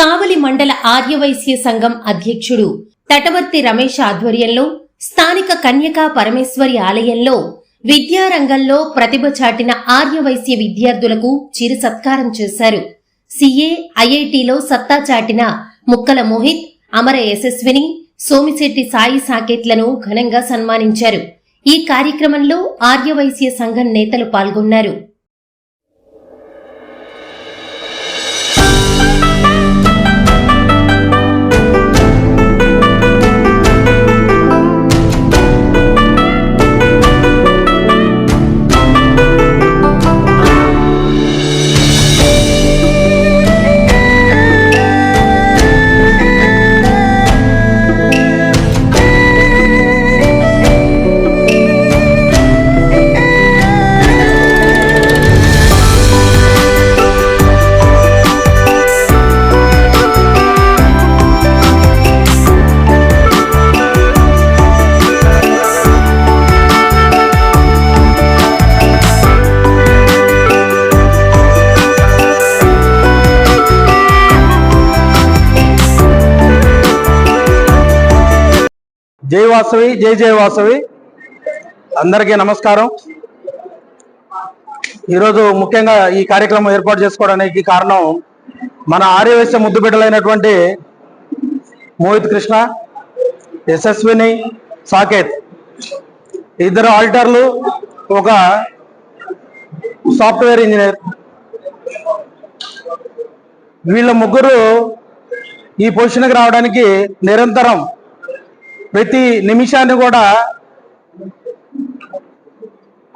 కావలి మండల ఆర్యవైశ్య సంఘం అధ్యక్షుడు తటవర్తి రమేష్ ఆధ్వర్యంలో స్థానిక కన్యకా పరమేశ్వరి ఆలయంలో విద్యారంగంలో ప్రతిభ చాటిన ఆర్యవైశ్య విద్యార్థులకు చిరు సత్కారం చేశారు. సిఏ ఐఐటిలో సత్తా చాటిన ముక్కల మోహిత్ అమర యశస్విని సోమిశెట్టి సాయి సాకేత్లను ఘనంగా సన్మానించారు. ఈ కార్యక్రమంలో ఆర్యవైశ్య సంఘం నేతలు పాల్గొన్నారు. జై వాసవి జై జై వాసవి. అందరికీ నమస్కారం. ఈరోజు ముఖ్యంగా ఈ కార్యక్రమం ఏర్పాటు చేసుకోవడానికి కారణం మన ఆర్యవేశ ముద్దు బిడ్డలైనటువంటి మోహిత్ కృష్ణ యశస్విని సాకేత్. ఇద్దరు ఆల్టర్లు ఒక సాఫ్ట్వేర్ ఇంజనీర్. వీళ్ళ ముగ్గురు ఈ పొజిషన్కి రావడానికి నిరంతరం ప్రతి నిమిషాన్ని కూడా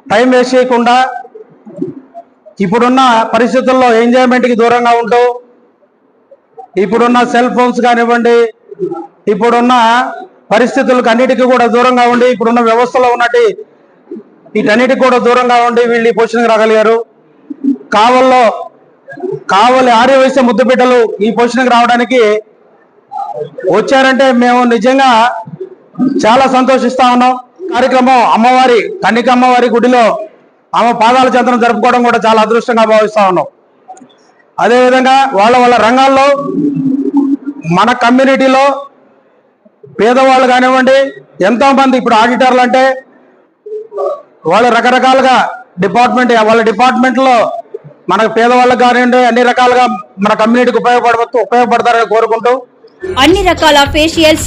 టైం వేస్ట్ చేయకుండా ఇప్పుడున్న పరిస్థితుల్లో ఎంజాయ్మెంట్కి దూరంగా ఉంటూ ఇప్పుడున్న సెల్ ఫోన్స్ కానివ్వండి ఇప్పుడున్న పరిస్థితులకు అన్నిటికీ కూడా దూరంగా ఉండి ఇప్పుడున్న వ్యవస్థలో ఉన్నటి వీటన్నిటికి కూడా దూరంగా ఉండి వీళ్ళు ఈ పొజిషన్కి రాగలిగారు. కావల్లో కావలి ఆర్యవైశ్య ముద్దు బిడ్డలు ఈ పొజిషన్కి రావడానికి వచ్చారంటే మేము నిజంగా చాలా సంతోషిస్తా ఉన్నాం. కార్యక్రమం అమ్మవారి కన్నిక అమ్మవారి గుడిలో ఆమె పాదాల చంద్రం జరుపుకోవడం కూడా చాలా అదృష్టంగా భావిస్తా ఉన్నాం. అదేవిధంగా వాళ్ళ వాళ్ళ రంగాల్లో మన కమ్యూనిటీలో పేదవాళ్ళు కానివ్వండి ఎంతో మంది ఇప్పుడు ఆడిటర్లు అంటే వాళ్ళు రకరకాలుగా డిపార్ట్మెంట్ వాళ్ళ డిపార్ట్మెంట్లో మనకు పేదవాళ్ళకి కానివ్వండి అన్ని రకాలుగా మన కమ్యూనిటీకి ఉపయోగపడ ఉపయోగపడతారని కోరుకుంటూ అన్ని రకాల ఫేషియల్స్